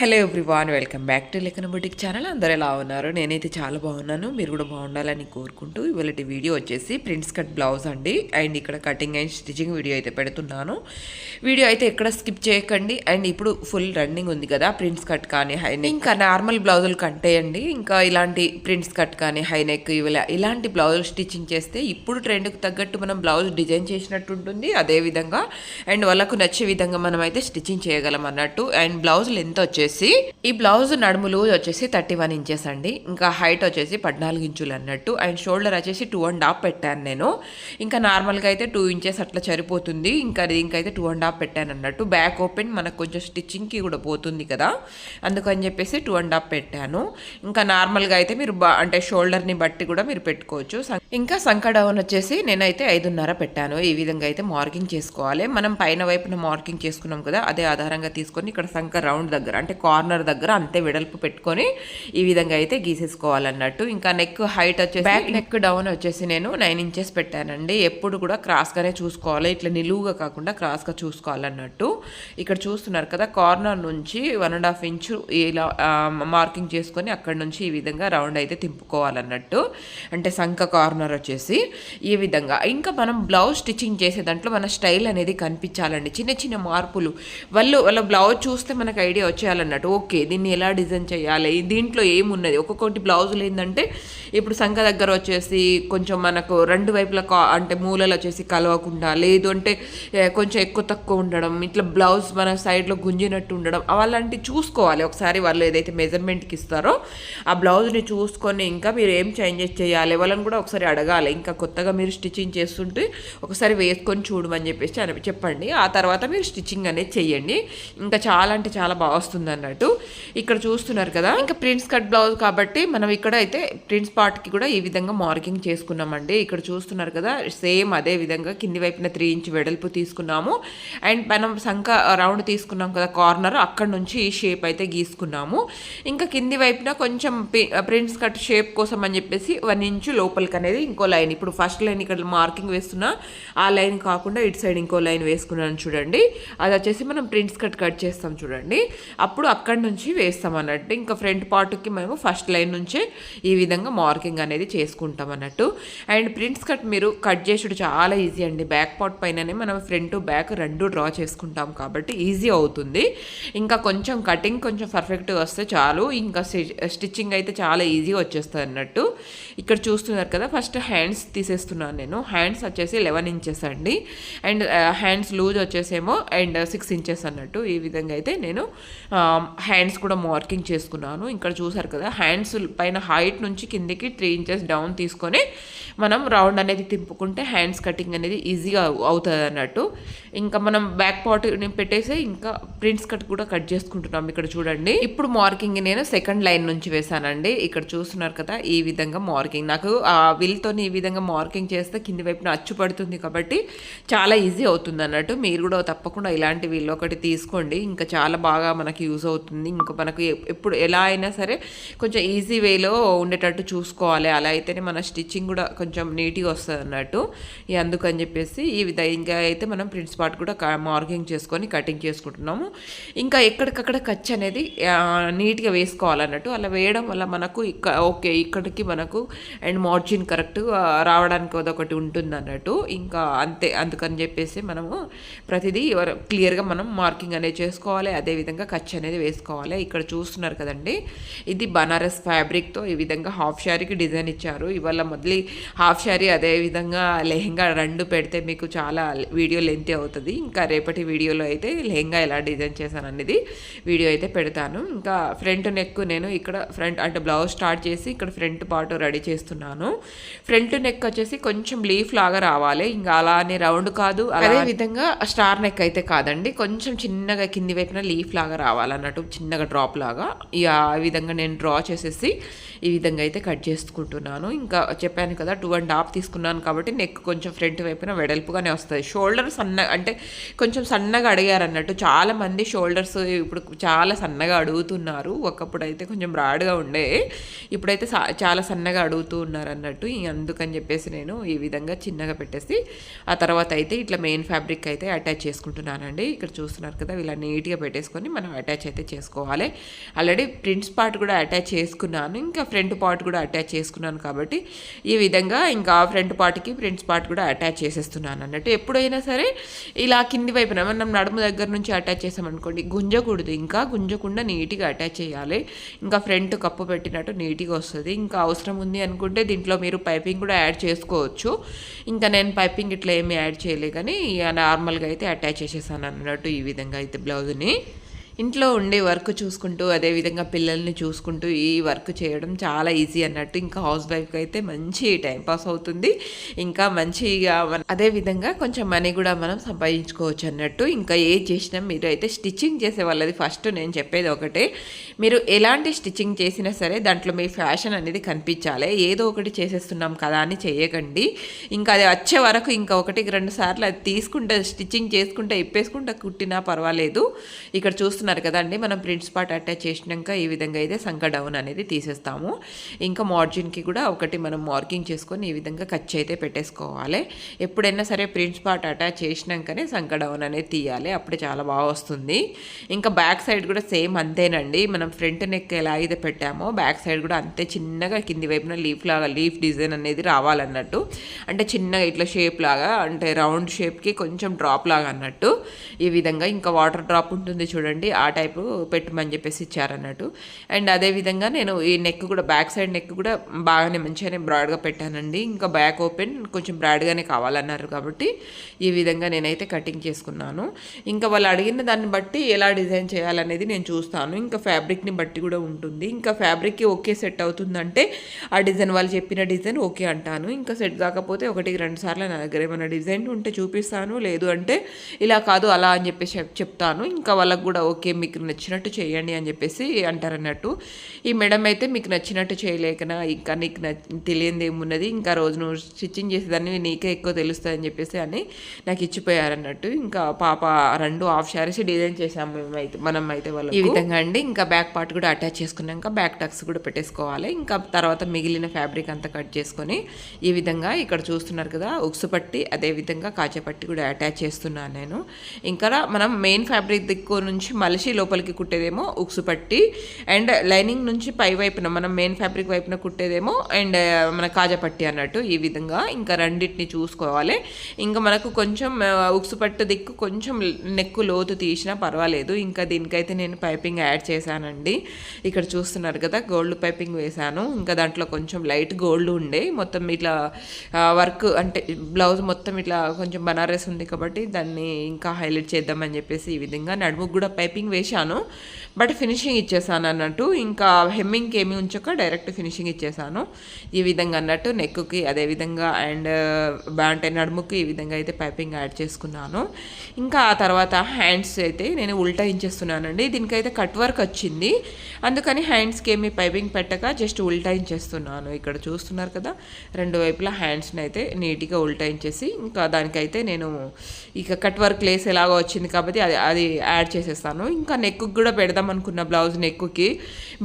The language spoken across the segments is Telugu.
Hello everyone welcome back to లెక్కన బుటిక్ ఛానల్ అందరూ ఎలా ఉన్నారు? నేనైతే చాలా బాగున్నాను. మీరు కూడా బాగుండాలని కోరుకుంటూ ఇవాళ వీడియో వచ్చేసి ప్రింట్స్ కట్ బ్లౌజ్ అండి. అండ్ ఇక్కడ కటింగ్ అండ్ స్టిచింగ్ వీడియో అయితే పెడుతున్నాను. వీడియో అయితే ఎక్కడ స్కిప్ చేయకండి. అండ్ ఇప్పుడు ఫుల్ రన్నింగ్ ఉంది కదా ప్రింట్స్ కట్ కానీ హై నెక్ ఇంకా నార్మల్ బ్లౌజులు కంటే అండి ఇంకా ఇలాంటి ప్రింట్స్ కట్ కానీ హై నెక్ ఇలాంటి బ్లౌజులు స్టిచ్చింగ్ చేస్తే ఇప్పుడు ట్రెండ్కి తగ్గట్టు మనం బ్లౌజ్ డిజైన్ చేసినట్టు ఉంటుంది. అదే విధంగా అండ్ వాళ్ళకు నచ్చే విధంగా మనం అయితే స్టిచ్చింగ్ చేయగలం అన్నట్టు. అండ్ బ్లౌజులు ఎంత వచ్చేది వచ్చేసి ఈ బ్లౌజ్ నడుములు వచ్చేసి థర్టీ వన్ ఇంచెస్ అండి. ఇంకా హైట్ వచ్చేసి పద్నాలుగు ఇంచులు అన్నట్టు. అండ్ షోల్డర్ వచ్చేసి టూ అండ్ హాఫ్ పెట్టాను నేను. ఇంకా నార్మల్గా అయితే టూ ఇంచెస్ అట్లా సరిపోతుంది. ఇంకా దీనికైతే టూ అండ్ హాఫ్ పెట్టాను అన్నట్టు. బ్యాక్ ఓపెన్ మనకు కొంచెం స్టిచ్చింగ్కి కూడా పోతుంది కదా. అందుకని చెప్పేసి టూ అండ్ హాఫ్ పెట్టాను. ఇంకా నార్మల్గా అయితే మీరు అంటే షోల్డర్ని బట్టి కూడా మీరు పెట్టుకోవచ్చు. ఇంకా సంక డౌన్ వచ్చేసి నేనైతే ఐదున్నర పెట్టాను. ఈ విధంగా అయితే మార్కింగ్ చేసుకోవాలి. మనం పైన వైపున మార్కింగ్ చేసుకున్నాం కదా అదే ఆధారంగా తీసుకొని ఇక్కడ సంక రౌండ్ దగ్గర అంటే కార్నర్ దగ్గర అంతే వెడల్పు పెట్టుకొని ఈ విధంగా అయితే గీసేసుకోవాలన్నట్టు. ఇంకా నెక్ హైట్ వచ్చేసి బ్యాక్ నెక్ డౌన్ వచ్చేసి నేను నైన్ ఇంచెస్ పెట్టానండి. ఎప్పుడు కూడా క్రాస్గానే చూసుకోవాలి. ఇట్లా నిలువుగా కాకుండా క్రాస్గా చూసుకోవాలన్నట్టు. ఇక్కడ చూస్తున్నారు కదా కార్నర్ నుంచి వన్ అండ్ హాఫ్ ఇంచు ఇలా మార్కింగ్ చేసుకొని అక్కడ నుంచి ఈ విధంగా రౌండ్ అయితే తిప్పుకోవాలన్నట్టు అంటే సంక కార్నర్ వచ్చేసి ఈ విధంగా. ఇంకా మనం బ్లౌజ్ స్టిచ్చింగ్ చేసే దాంట్లో మన స్టైల్ అనేది కనిపించాలండి. చిన్న చిన్న మార్పులు. వాళ్ళు వాళ్ళ బ్లౌజ్ చూస్తే మనకు ఐడియా అన్నట్టు. ఓకే దీన్ని ఎలా డిజైన్ చేయాలి? దీంట్లో ఏమున్నది? ఒక్కొక్కటి బ్లౌజులు ఏంటంటే ఇప్పుడు సంఖ దగ్గర వచ్చేసి కొంచెం మనకు రెండు వైపుల కా- అంటే మూలలు వచ్చేసి కలవకుండా లేదు అంటే కొంచెం ఎక్కువ తక్కువ ఉండడం ఇట్లా బ్లౌజ్ మన సైడ్లో గుంజినట్టు ఉండడం అలాంటివి చూసుకోవాలి. ఒకసారి వాళ్ళు ఏదైతే మెజర్మెంట్కి ఇస్తారో ఆ బ్లౌజ్ని చూసుకొని ఇంకా మీరు ఏం చేంజెస్ చేయాలి? వాళ్ళని కూడా ఒకసారి అడగాలి. ఇంకా కొత్తగా మీరు స్టిచ్చింగ్ చేస్తుంటే ఒకసారి వేసుకొని చూడమని చెప్పేసి అని చెప్పండి. ఆ తర్వాత మీరు స్టిచ్చింగ్ అనేది చెయ్యండి. ఇంకా చాలా అంటే చాలా బాగా వస్తుంది అన్నట్టు ఇక్కడ చూస్తున్నారు కదా. ఇంకా ప్రింట్స్ కట్ బ్లౌజ్ కాబట్టి మనం ఇక్కడ అయితే ప్రింట్స్ పార్ట్కి కూడా ఈ విధంగా మార్కింగ్ చేసుకున్నామండి. ఇక్కడ చూస్తున్నారు కదా సేమ్ అదే విధంగా కింది వైపున త్రీ ఇంచ్ వెడల్పు తీసుకున్నాము. అండ్ మనం సంఖ రౌండ్ తీసుకున్నాం కదా కార్నర్ అక్కడ నుంచి ఈ షేప్ అయితే గీసుకున్నాము. ఇంకా కింది వైపున కొంచెం ప్రింట్స్ కట్ షేప్ కోసం అని చెప్పేసి వన్ ఇంచు లోపలికి అనేది ఇంకో లైన్. ఇప్పుడు ఫస్ట్ లైన్ ఇక్కడ మార్కింగ్ వేస్తున్నా ఆ లైన్ కాకుండా ఇటు సైడ్ ఇంకో లైన్ వేసుకున్నాను చూడండి. అది వచ్చేసి మనం ప్రింట్స్ కట్ కట్ చేస్తాం చూడండి. అప్పుడు అక్కడి నుంచి వేస్తాం అన్నట్టు ఇంకా ఫ్రంట్ పార్ట్కి మేము ఫస్ట్ లైన్ నుంచే ఈ విధంగా మార్కింగ్ అనేది చేసుకుంటాం అన్నట్టు అండ్ ప్రింట్స్ కట్ మీరు కట్ చేసుడు చాలా ఈజీ అండి. బ్యాక్ పార్ట్ పైననే మనం ఫ్రంట్ బ్యాక్ రెండు డ్రా చేసుకుంటాం కాబట్టి ఈజీ అవుతుంది. ఇంకా కొంచెం కటింగ్ కొంచెం పర్ఫెక్ట్గా వస్తే చాలు. ఇంకా స్టిచ్చింగ్ అయితే చాలా ఈజీగా వచ్చేస్తుంది అన్నట్టు. ఇక్కడ చూస్తున్నారు కదా ఫస్ట్ హ్యాండ్స్ తీసేస్తున్నాను నేను. హ్యాండ్స్ వచ్చేసి లెవెన్ ఇంచెస్ అండి. అండ్ హ్యాండ్స్ లూజ్ వచ్చేసేమో అండ్ సిక్స్ ఇంచెస్ అన్నట్టు. ఈ విధంగా అయితే నేను హ్యాండ్స్ కూడా మార్కింగ్ చేసుకున్నాను. ఇక్కడ చూసారు కదా హ్యాండ్స్ పైన హైట్ నుంచి కిందికి త్రీ ఇంచెస్ డౌన్ తీసుకొని మనం రౌండ్ అనేది తిప్పుకుంటే హ్యాండ్స్ కటింగ్ అనేది ఈజీగా అవుతుంది అన్నట్టు. ఇంకా మనం బ్యాక్ పార్ట్ని పెట్టేసి ఇంకా ప్రింట్స్ కట్ కూడా కట్ చేసుకుంటున్నాం ఇక్కడ చూడండి. ఇప్పుడు మార్కింగ్ నేను సెకండ్ లైన్ నుంచి వేసానండి ఇక్కడ చూస్తున్నారు కదా ఈ విధంగా మార్కింగ్. నాకు ఆ విల్తో ఈ విధంగా మార్కింగ్ చేస్తే కింది వైపున అచ్చు పడుతుంది కాబట్టి చాలా ఈజీ అవుతుంది అన్నట్టు. మీరు కూడా తప్పకుండా ఇలాంటి విల్ ఒకటి తీసుకోండి. ఇంకా చాలా బాగా మనకి యూజ్ అవుతుంది. ఇంకా మనకు ఎప్పుడు ఎలా అయినా సరే కొంచెం ఈజీ వేలో ఉండేటట్టు చూసుకోవాలి. అలా అయితేనే మన స్టిచ్చింగ్ కూడా కొంచెం నీట్గా వస్తుంది అన్నట్టు. అందుకని చెప్పేసి ఈ విధంగా అయితే మనం ప్రింట్స్ పార్ట్ కూడా మార్కింగ్ చేసుకొని కటింగ్ చేసుకుంటున్నాము. ఇంకా ఎక్కడికక్కడ ఖర్చు అనేది నీట్గా వేసుకోవాలన్నట్టు అలా వేయడం వల్ల మనకు ఇక్క ఓకే ఇక్కడికి మనకు అండ్ మార్జిన్ కరెక్ట్ రావడానికి అదొకటి ఉంటుంది అన్నట్టు. ఇంకా అంతే అందుకని చెప్పేసి మనము ప్రతిదీ క్లియర్గా మనం మార్కింగ్ అనేది చేసుకోవాలి. అదేవిధంగా ఖర్చు అనేది అనేది వేసుకోవాలి. ఇక్కడ చూస్తున్నారు కదండి. ఇది బనారస్ ఫ్యాబ్రిక్తో ఈ విధంగా హాఫ్ శారీకి డిజైన్ ఇచ్చారు. ఇవాళ మొదలు హాఫ్ శారీ అదే విధంగా లెహెంగా రెండు పెడితే మీకు చాలా వీడియో లెంత్ అవుతుంది. ఇంకా రేపటి వీడియోలో అయితే లెహెంగా ఎలా డిజైన్ చేశాను అనేది వీడియో అయితే పెడతాను. ఇంకా ఫ్రంట్ నెక్ నేను ఇక్కడ ఫ్రంట్ అంటే బ్లౌజ్ స్టార్ట్ చేసి ఇక్కడ ఫ్రంట్ పార్ట్ రెడీ చేస్తున్నాను. ఫ్రంట్ నెక్ వచ్చేసి కొంచెం లీఫ్ లాగా రావాలి. ఇంకా అలానే రౌండ్ కాదు. అదే విధంగా స్టార్ నెక్ అయితే కాదండి. కొంచెం చిన్నగా కింది వైపున లీఫ్ లాగా రావాలి అన్నట్టు చిన్నగా డ్రాప్ లాగా. ఇక ఆ విధంగా నేను డ్రా చేసేసి ఈ విధంగా అయితే కట్ చేసుకుంటున్నాను. ఇంకా చెప్పాను కదా టూ అండ్ హాఫ్ తీసుకున్నాను కాబట్టి నెక్ కొంచెం ఫ్రంట్ వైపున వెడల్పుగానే వస్తుంది. షోల్డర్ సన్న అంటే కొంచెం సన్నగా అడిగారు అన్నట్టు చాలా మంది షోల్డర్స్ ఇప్పుడు చాలా సన్నగా అడుగుతున్నారు. ఒకప్పుడు అయితే కొంచెం బ్రాడ్గా ఉండే ఇప్పుడైతే సా- చాలా సన్నగా అడుగుతూ ఉన్నారు అన్నట్టు అందుకని చెప్పేసి నేను ఈ విధంగా చిన్నగా పెట్టేసి ఆ తర్వాత అయితే ఇట్లా మెయిన్ ఫ్యాబ్రిక్ అయితే అటాచ్ చేసుకుంటున్నానండి. ఇక్కడ చూస్తున్నారు కదా ఇలా నీట్గా పెట్టేసుకొని మనం అటాచ్ అయితే చేసుకోవాలి. ఆల్రెడీ ప్రింట్స్ పార్ట్ కూడా అటాచ్ చేసుకున్నాను. ఇంకా ఫ్రంట్ పార్ట్ కూడా అటాచ్ చేసుకున్నాను కాబట్టి ఈ విధంగా ఇంకా ఫ్రంట్ పార్ట్కి ప్రింట్స్ పార్ట్ కూడా అటాచ్ చేసేస్తున్నాను అన్నట్టు. ఎప్పుడైనా సరే ఇలా కింది వైపున మనం నడుము దగ్గర నుంచి అటాచ్ చేసామనుకోండి గుంజకూడదు. ఇంకా గుంజకుండా నీట్గా అటాచ్ చేయాలి. ఇంకా ఫ్రంట్ కప్పు పెట్టినట్టు నీట్గా వస్తుంది. ఇంకా అవసరం ఉంది అనుకుంటే దీంట్లో మీరు పైపింగ్ కూడా యాడ్ చేసుకోవచ్చు. ఇంకా నేను పైపింగ్ ఇట్లా ఏమీ యాడ్ చేయలే కానీ నార్మల్గా అయితే అటాచ్ చేసేసాను అన్నట్టు ఈ విధంగా అయితే బ్లౌజ్ని. ఇంట్లో ఉండే వర్క్ చూసుకుంటూ అదేవిధంగా పిల్లల్ని చూసుకుంటూ ఈ వర్క్ చేయడం చాలా ఈజీ అన్నట్టు ఇంకా హౌస్ వైఫ్కి అయితే మంచి టైం పాస్ అవుతుంది. ఇంకా మంచిగా మన- అదేవిధంగా కొంచెం మనీ కూడా మనం సంపాదించుకోవచ్చు అన్నట్టు ఇంకా ఏ చేసినా మీరు అయితే స్టిచ్చింగ్ చేసే వాళ్ళది ఫస్ట్ నేను చెప్పేది ఒకటే. మీరు ఎలాంటి స్టిచ్చింగ్ చేసినా సరే దాంట్లో మీ ఫ్యాషన్ అనేది కనిపించాలి. ఏదో ఒకటి చేసేస్తున్నాం కదా అని చేయకండి. ఇంకా అది వచ్చే వరకు ఇంకా ఒకటికి రెండు సార్లు అది తీసుకుంటే స్టిచ్చింగ్ చేసుకుంటే ఇప్పేసుకుంటే కుట్టినా పర్వాలేదు. ఇక్కడ చూస్తున్నారు కదండి. మనం ప్రింట్స్ పార్ట్ అటాచ్ చేసినాక ఈ విధంగా అయితే సంక డౌన్ అనేది తీసేస్తాము. ఇంకా మార్జిన్కి కూడా ఒకటి మనం మార్కింగ్ చేసుకొని ఈ విధంగా ఖర్చు అయితే పెట్టేసుకోవాలి. ఎప్పుడైనా సరే ప్రింట్స్ పార్ట్ అటాచ్ చేసినాకనే సంక డౌన్ అనేది తీయాలి. అప్పుడే చాలా బాగా వస్తుంది. ఇంకా బ్యాక్ సైడ్ కూడా సేమ్ అంతేనండి. మనం ఫ్రంట్ నెక్ ఎలా అయితే పెట్టామో బ్యాక్ సైడ్ కూడా అంతే చిన్నగా కింది వైపున లీఫ్ లాగా లీఫ్ డిజైన్ అనేది రావాలన్నట్టు. అంటే చిన్నగా ఇట్లా షేప్ లాగా అంటే రౌండ్ షేప్కి కొంచెం డ్రాప్ లాగా అన్నట్టు. ఈ విధంగా ఇంకా వాటర్ డ్రాప్ ఉంటుంది చూడండి. ఆ టైపు పెట్టమని చెప్పేసి ఇచ్చారన్నట్టు. అండ్ అదే విధంగా నేను ఈ నెక్ కూడా బ్యాక్ సైడ్ నెక్ కూడా బాగానే మంచిగానే బ్రాడ్గా పెట్టానండి. ఇంకా బ్యాక్ ఓపెన్ కొంచెం బ్రాడ్గానే కావాలన్నారు కాబట్టి ఈ విధంగా నేనైతే కటింగ్ చేసుకున్నాను. ఇంకా వాళ్ళు అడిగిన దాన్ని బట్టి ఎలా డిజైన్ చేయాలనేది నేను చూస్తాను. ఇంకా ఫ్యాబ్రిక్ని బట్టి కూడా ఉంటుంది. ఇంకా ఫ్యాబ్రిక్కి ఓకే సెట్ అవుతుందంటే ఆ డిజైన్ వాళ్ళు చెప్పిన డిజైన్ ఓకే అంటాను. ఇంకా సెట్ కాకపోతే ఒకటికి రెండు సార్లు నా దగ్గర ఏమైనా డిజైన్ ఉంటే చూపిస్తాను. లేదు అంటే ఇలా కాదు అలా అని చెప్పేసి చెప్- చెప్తాను. ఇంకా వాళ్ళకు కూడా ఓకే మీకు నచ్చినట్టు చేయండి అని చెప్పేసి అంటారన్నట్టు. ఈ మేడం అయితే మీకు నచ్చినట్టు చేయలేకనా? ఇంకా నీకు నచ్ తెలియంది ఏమున్నది? ఇంకా రోజు నువ్వు స్టిచ్చింగ్ చేసేదాన్ని నీకే ఎక్కువ తెలుస్తుంది అని చెప్పేసి అని నాకు ఇచ్చిపోయారన్నట్టు. ఇంకా పాప రెండు హాఫ్ శారీస్ డిజైన్ చేసాము మేమైతే మనం అయితే వాళ్ళు ఈ విధంగా అండి. ఇంకా బ్యాక్ పార్ట్ కూడా అటాచ్ చేసుకున్నాక బ్యాక్ టక్స్ కూడా పెట్టేసుకోవాలి. ఇంకా తర్వాత మిగిలిన ఫ్యాబ్రిక్ అంతా కట్ చేసుకొని ఈ విధంగా ఇక్కడ చూస్తున్నారు కదా ఉక్సు పట్టి అదే విధంగా కాచే పట్టి కూడా అటాచ్ చేస్తున్నాను నేను. ఇంకా మనం మెయిన్ ఫ్యాబ్రిక్ దిక్కు నుంచి మళ్ళీ కలిసి లోపలికి కుట్టేదేమో ఉక్సు పట్టి అండ్ లైనింగ్ నుంచి పై వైపున మనం మెయిన్ ఫ్యాబ్రిక్ వైపున కుట్టేదేమో అండ్ uh, మన కాజా పట్టి అన్నట్టు ఈ విధంగా ఇంకా రెండింటిని చూసుకోవాలి. ఇంకా మనకు కొంచెం uh, ఉక్సు పట్టు దిక్కు కొంచెం నెక్కు లోతు తీసినా పర్వాలేదు. ఇంకా దీనికైతే నేను పైపింగ్ యాడ్ చేశానండి. ఇక్కడ చూస్తున్నారు కదా గోల్డ్ పైపింగ్ వేశాను. ఇంకా దాంట్లో కొంచెం లైట్ గోల్డ్ ఉండే. మొత్తం ఇట్లా uh, వర్క్ అంటే బ్లౌజ్ మొత్తం ఇట్లా కొంచెం బనారస్ ఉంది కాబట్టి దాన్ని ఇంకా హైలైట్ చేద్దామని చెప్పేసి ఈ విధంగా నడుముకు కూడా పైపింగ్ వేశాను. బట్ ఫినిషింగ్ ఇచ్చేసాను అన్నట్టు. ఇంకా హెమ్మింగ్కి ఏమి ఉంచక డైరెక్ట్ ఫినిషింగ్ ఇచ్చేసాను. ఈ విధంగా అన్నట్టు నెక్కి అదే విధంగా అండ్ uh, అంటే నడుముకి ఈ విధంగా అయితే పైపింగ్ యాడ్ చేసుకున్నాను. ఇంకా ఆ తర్వాత హ్యాండ్స్ అయితే నేను ఉల్టా ఇంచేస్తున్నానండి. దీనికైతే కట్ వర్క్ వచ్చింది. అందుకని హ్యాండ్స్కి ఏమి పైపింగ్ పెట్టక జస్ట్ ఉల్టా ఇంచేస్తున్నాను. ఇక్కడ చూస్తున్నారు కదా రెండు వైపులా హ్యాండ్స్ని అయితే నీట్గా ఉల్టా ఇంచేసి ఇంకా దానికైతే నేను ఇక కట్ వర్క్ లేస్ ఎలాగో వచ్చింది కాబట్టి అది అది యాడ్ చేసేస్తాను. ఇంకా నెక్కు కూడా పెడదాం అనుకున్న బ్లౌజ్ నెక్కి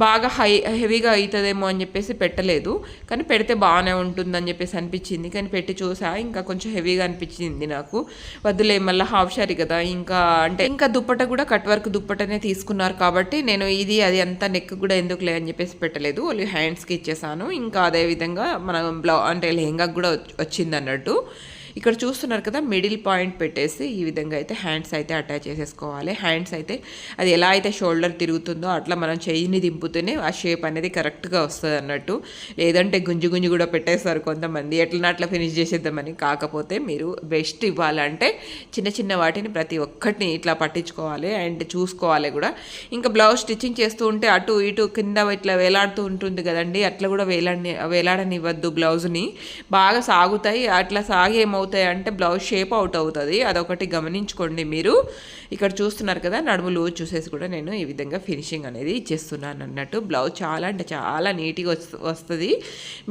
బాగా హై హెవీగా అవుతుందేమో అని చెప్పేసి పెట్టలేదు. కానీ పెడితే బాగానే ఉంటుందని చెప్పేసి అనిపించింది. కానీ పెట్టి చూసా ఇంకా కొంచెం హెవీగా అనిపించింది నాకు. వద్దులే మళ్ళీ హాఫ్ షారీ కదా ఇంకా అంటే ఇంకా దుప్పట కూడా కట్ వర్క్ దుప్పటనే తీసుకున్నారు కాబట్టి నేను ఇది అది అంతా నెక్ కూడా ఎందుకు లే అని చెప్పేసి పెట్టలేదు. ఓన్లీ హ్యాండ్స్కి ఇచ్చేసాను. ఇంకా అదే విధంగా మనం బ్లౌ అంటే లెహంగా కూడా వచ్చింది అన్నట్టు ఇక్కడ చూస్తున్నారు కదా మిడిల్ పాయింట్ పెట్టేసి ఈ విధంగా అయితే హ్యాండ్స్ అయితే అటాచ్ చేసేసుకోవాలి. హ్యాండ్స్ అయితే అది ఎలా అయితే షోల్డర్ తిరుగుతుందో అట్లా మనం చెయ్యిని దింపుతూనే ఆ షేప్ అనేది కరెక్ట్గా వస్తుంది అన్నట్టు. లేదంటే గుంజు గుంజు కూడా పెట్టేస్తారు కొంతమంది. ఎట్లా అట్లా ఫినిష్ చేసేద్దామని. కాకపోతే మీరు బెస్ట్ ఇవ్వాలంటే చిన్న చిన్న వాటిని ప్రతి ఒక్కటిని ఇట్లా పట్టించుకోవాలి అండ్ చూసుకోవాలి కూడా. ఇంకా బ్లౌజ్ స్టిచ్చింగ్ చేస్తూ ఉంటే అటు ఇటు కింద ఇట్లా వేలాడుతూ ఉంటుంది కదండి. అట్లా కూడా వేలాడని వేలాడనివ్వద్దు బ్లౌజ్ని బాగా సాగుతాయి. అట్లా సాగేమో ఏమవుతాయి అంటే బ్లౌజ్ షేప్ అవుట్ అవుతుంది. అదొకటి గమనించుకోండి మీరు. ఇక్కడ చూస్తున్నారు కదా నడుములు చూసేసి కూడా నేను ఈ విధంగా ఫినిషింగ్ అనేది ఇచ్చేస్తున్నాను అన్నట్టు. బ్లౌజ్ చాలా అంటే చాలా నీట్గా వస్తుంది.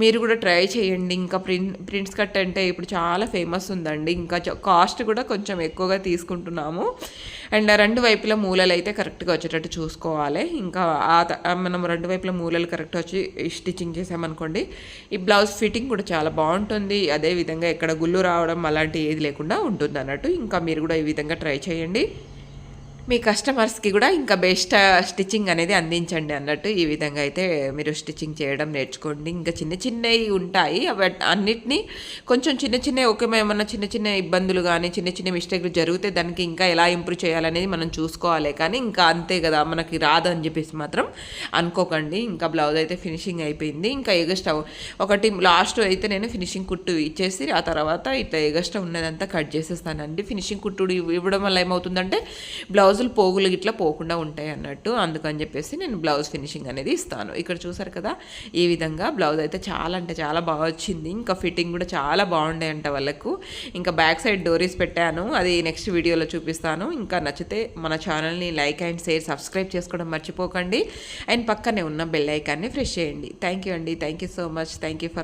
మీరు కూడా ట్రై చేయండి. ఇంకా ప్రింట్ ప్రింట్స్ కట్ అంటే ఇప్పుడు చాలా ఫేమస్ ఉందండి. ఇంకా కాస్ట్ కూడా కొంచెం ఎక్కువగా తీసుకుంటున్నాము. అండ్ రెండు వైపుల మూలలు అయితే కరెక్ట్గా వచ్చేటట్టు చూసుకోవాలి. ఇంకా ఆ మనం రెండు వైపుల మూలలు కరెక్ట్ వచ్చి స్టిచ్చింగ్ చేసామనుకోండి ఈ బ్లౌజ్ ఫిట్టింగ్ కూడా చాలా బాగుంటుంది. అదే విధంగా ఎక్కడ గుళ్ళు రావడం అలాంటి ఏది లేకుండా ఉంటుంది అన్నట్టు ఇంకా మీరు కూడా ఈ విధంగా ట్రై చేయండి. మీ కస్టమర్స్కి కూడా ఇంకా బెస్ట్ స్టిచ్చింగ్ అనేది అందించండి అన్నట్టు ఈ విధంగా అయితే మీరు స్టిచ్చింగ్ చేయడం నేర్చుకోండి. ఇంకా చిన్న చిన్నవి ఉంటాయి. అవి అన్నిటినీ కొంచెం చిన్న చిన్న ఓకే ఏమన్నా చిన్న చిన్న ఇబ్బందులు కానీ చిన్న చిన్న మిస్టేక్లు జరిగితే దానికి ఇంకా ఎలా ఇంప్రూవ్ చేయాలనేది మనం చూసుకోవాలి. కానీ ఇంకా అంతే కదా మనకి రాదని చెప్పేసి మాత్రం అనుకోకండి. ఇంకా బ్లౌజ్ అయితే ఫినిషింగ్ అయిపోయింది. ఇంకా ఎగస్ట్రా ఒకటి లాస్ట్ అయితే నేను ఫినిషింగ్ కుట్టు ఇచ్చేసి ఆ తర్వాత ఇట్లా ఎగస్ట్రా ఉన్నదంతా కట్ చేసేస్తానండి. ఫినిషింగ్ కుట్టుడు ఇవ్వడం వల్ల ఏమవుతుందంటే బ్లౌజ్ బ్లౌజులు పోగులు ఇట్లా పోకుండా ఉంటాయి అన్నట్టు. అందుకని చెప్పేసి నేను బ్లౌజ్ ఫినిషింగ్ అనేది ఇస్తాను. ఇక్కడ చూసారు కదా ఈ విధంగా బ్లౌజ్ అయితే చాలా అంటే చాలా బాగా వచ్చింది. ఇంకా ఫిట్టింగ్ కూడా చాలా బాగుండే అంట వాళ్ళకు. ఇంకా బ్యాక్ సైడ్ డోరీస్ పెట్టాను. అది నెక్స్ట్ వీడియోలో చూపిస్తాను. ఇంకా నచ్చితే మన ఛానల్ని లైక్ అండ్ షేర్ సబ్స్క్రైబ్ చేసుకోవడం మర్చిపోకండి. అండ్ పక్కనే ఉన్న బెల్ ఐకాన్ని ఫ్రెష్ చేయండి. థ్యాంక్ యూ అండి. Thank you so much. Thank you for